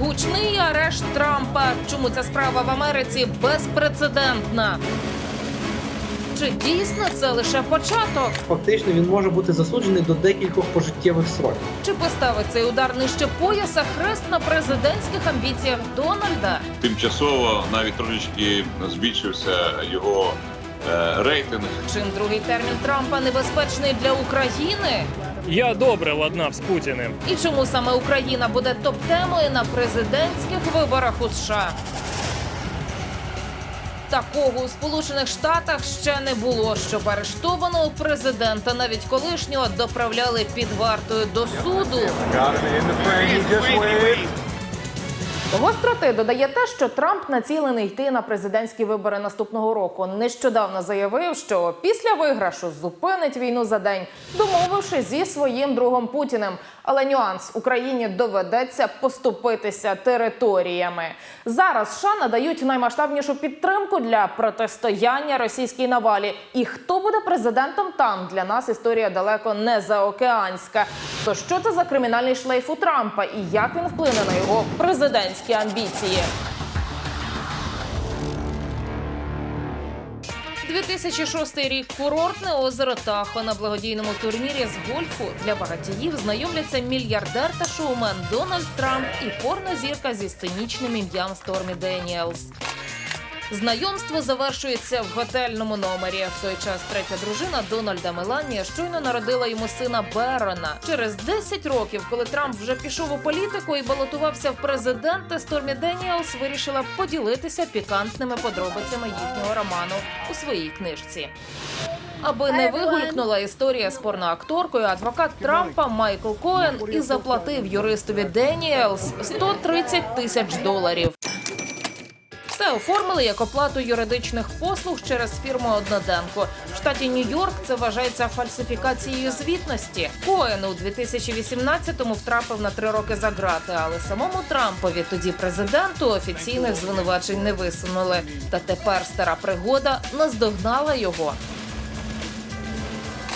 Гучний арешт Трампа. Чому ця справа в Америці безпрецедентна? Чи дійсно це лише початок? Фактично він може бути засуджений до декількох пожиттєвих сроків. Чи поставить цей удар нижче пояса хрест на президентських амбіціях Дональда? Тимчасово навіть трошечки збільшився його е, рейтинг. Чим другий термін Трампа небезпечний для України? Я добре ладнав з Путіним. І чому саме Україна буде топ-темою на президентських виборах у США? Такого у Сполучених Штатах ще не було, щоб арештованого президента, навіть колишнього, доправляли під вартою до суду. Гостроти додає те, що Трамп націлений йти на президентські вибори наступного року. Нещодавно заявив, що після виграшу зупинить війну за день, домовивши зі своїм другом Путіним. Але нюанс Україні доведеться поступитися територіями. Зараз США надають наймасштабнішу підтримку для протистояння російській навалі. І хто буде президентом там для нас історія далеко не заокеанська. То що це за кримінальний шлейф у Трампа і як він вплине на його президентські амбіції? 2006 рік курортне озеро Тахо на благодійному турнірі з гольфу для багатіїв знайомляться мільярдер та шоумен Дональд Трамп і порнозірка зі сценічним ім'ям Стормі Деніелс. Знайомство завершується в готельному номері. В той час третя дружина Дональда Меланія щойно народила йому сина Берона. Через 10 років, коли Трамп вже пішов у політику і балотувався в президенти, Стормі Деніелс вирішила поділитися пікантними подробицями їхнього роману у своїй книжці. Аби не вигулькнула історія з порноакторкою, адвокат Трампа Майкл Коен і заплатив юристові Деніелс 130 тисяч доларів. Все оформили як оплату юридичних послуг через фірму Одноденко. В штаті Нью-Йорк це вважається фальсифікацією звітності. Коен у 2018-му втрапив на три роки за грати, але самому Трампові, тоді президенту, офіційних звинувачень не висунули. Та тепер стара пригода наздогнала його.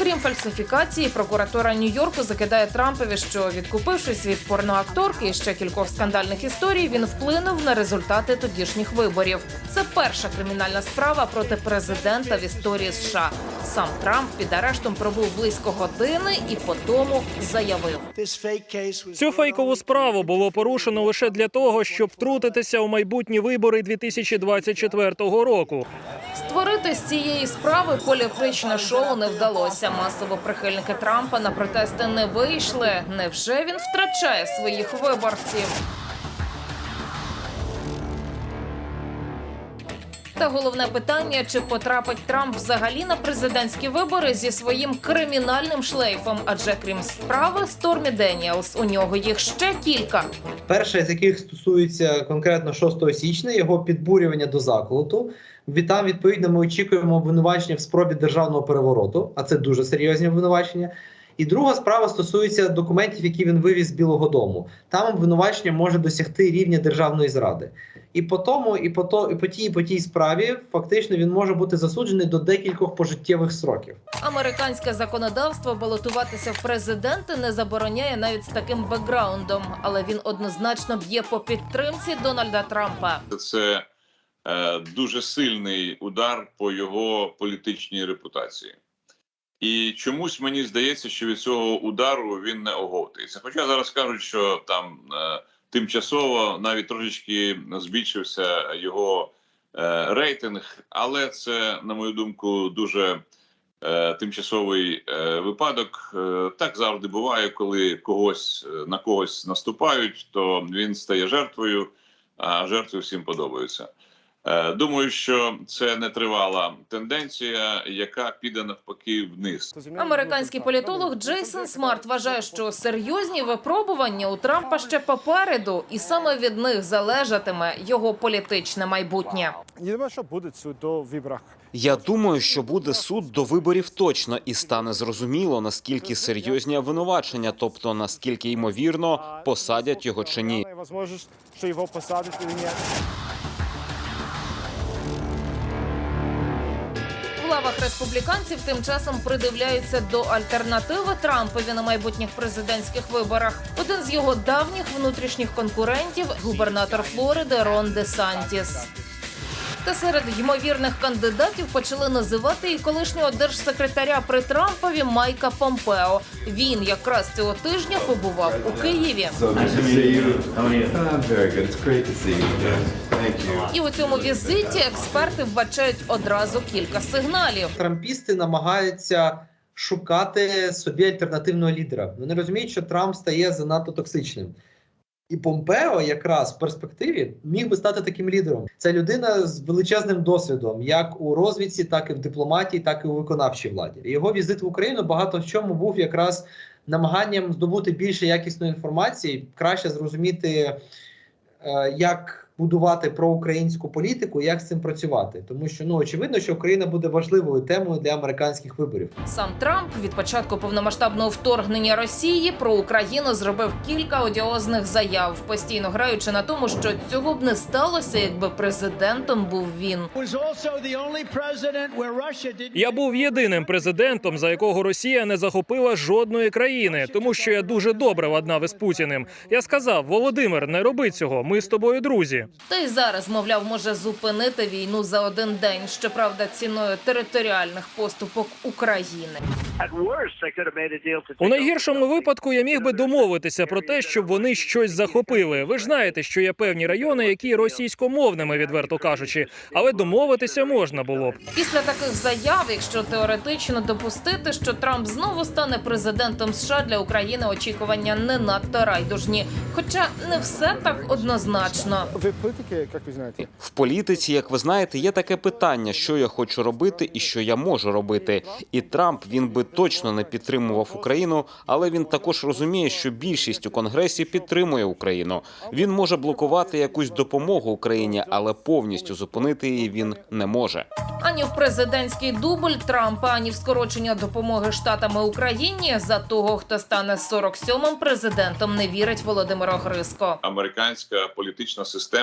Крім фальсифікації, прокуратура Нью-Йорку закидає Трампові, що відкупившись від порноакторки і ще кількох скандальних історій, він вплинув на результати тодішніх виборів. Це перша кримінальна справа проти президента в історії США. Сам Трамп під арештом пробув близько години і по тому заявив. Цю фейкову справу було порушено лише для того, щоб втрутитися у майбутні вибори 2024 року. Створити з цієї справи політичне шоу не вдалося. Масово прихильники Трампа на протести не вийшли. Невже він втрачає своїх виборців? Та головне питання: чи потрапить Трамп взагалі на президентські вибори зі своїм кримінальним шлейфом? Адже крім справи Стормі Деніелс, у нього їх ще кілька. Перша з яких стосується конкретно 6 січня, його підбурювання до заколоту. Від- Там, відповідно, ми очікуємо обвинувачення в спробі державного перевороту, а це дуже серйозні обвинувачення. І друга справа стосується документів, які він вивіз з Білого Дому. Там обвинувачення може досягти рівня державної зради. І по тому, і по то, і по тій, і по тій справі фактично він може бути засуджений до декількох пожиттєвих сроків. Американське законодавство балотуватися в президенти не забороняє навіть з таким бекграундом, але він однозначно б'є по підтримці Дональда Трампа. Це е, дуже сильний удар по його політичній репутації. І чомусь мені здається, що від цього удару він не оговтується. Хоча зараз кажуть, що там е, тимчасово навіть трошечки збільшився його е, рейтинг, але це, на мою думку, дуже е, тимчасовий е, випадок. Е, так завжди буває, коли когось е, на когось наступають, то він стає жертвою, а жертви всім подобаються. Е, Думаю, що це не тривала тенденція, яка піде навпаки вниз. Американський політолог Джейсон Смарт вважає, що серйозні випробування у Трампа ще попереду, і саме від них залежатиме його політичне майбутнє. Я думаю, що буде суд до виборах. Я думаю, що буде суд до виборів точно і стане зрозуміло наскільки серйозні обвинувачення, тобто наскільки ймовірно посадять його чи ні. Лавах республіканців тим часом придивляються до альтернативи Трампові на майбутніх президентських виборах. Один з його давніх внутрішніх конкурентів губернатор Флориди Рон Де Сантіс. Та серед ймовірних кандидатів почали називати і колишнього держсекретаря при Трампові Майка Помпео. Він якраз цього тижня побував у Києві. І у цьому візиті експерти вбачають одразу кілька сигналів. Трампісти намагаються шукати собі альтернативного лідера. Вони розуміють, що Трамп стає занадто токсичним. І Помпео якраз в перспективі міг би стати таким лідером. Це людина з величезним досвідом, як у розвідці, так і в дипломатії, так і у виконавчій владі. Його візит в Україну багато в чому був якраз намаганням здобути більше якісної інформації, краще зрозуміти, е, як будувати проукраїнську політику, як з цим працювати. Тому що ну очевидно, що Україна буде важливою темою для американських виборів. Сам Трамп від початку повномасштабного вторгнення Росії про Україну зробив кілька одіозних заяв, постійно граючи на тому, що цього б не сталося, якби президентом був він. Я був єдиним президентом, за якого Росія не захопила жодної країни, тому що я дуже добре ладнав із Путіним. Я сказав: Володимир, не роби цього. Ми з тобою друзі. Та й зараз, мовляв, може зупинити війну за один день, щоправда, ціною територіальних поступок України. У найгіршому випадку я міг би домовитися про те, щоб вони щось захопили. Ви ж знаєте, що є певні райони, які російськомовними, відверто кажучи, але домовитися можна було б. Після таких заяв, якщо теоретично допустити, що Трамп знову стане президентом США для України, очікування не надто райдужні. Хоча не все так однозначно. Політики, як ви знаєте? В політиці, як ви знаєте, є таке питання, що я хочу робити і що я можу робити. І Трамп він би точно не підтримував Україну, але він також розуміє, що більшість у конгресі підтримує Україну. Він може блокувати якусь допомогу Україні, але повністю зупинити її він не може. Ані в президентський дубль Трампа, ані в скорочення допомоги штатами Україні за того, хто стане 47-м президентом, не вірить Володимир Огриско. Американська політична система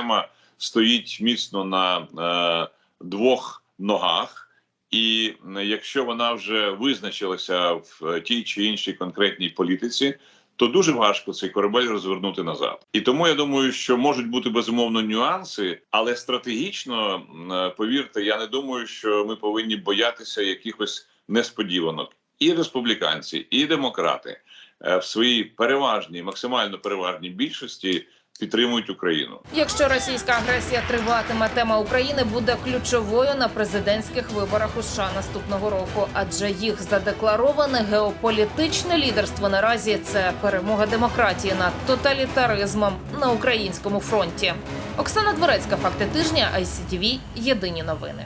стоїть міцно на е, двох ногах. І якщо вона вже визначилася в е, тій чи іншій конкретній політиці, то дуже важко цей корабель розвернути назад. І тому я думаю, що можуть бути безумовно нюанси, але стратегічно е, повірте, я не думаю, що ми повинні боятися якихось несподіванок. І республіканці, і демократи е, в своїй переважній, максимально переважній більшості підтримують Україну. Якщо російська агресія триватиме, тема України буде ключовою на президентських виборах у США наступного року, адже їх задеклароване геополітичне лідерство наразі це перемога демократії над тоталітаризмом на українському фронті. Оксана Дворецька, факти тижня, ICTV, Єдині новини.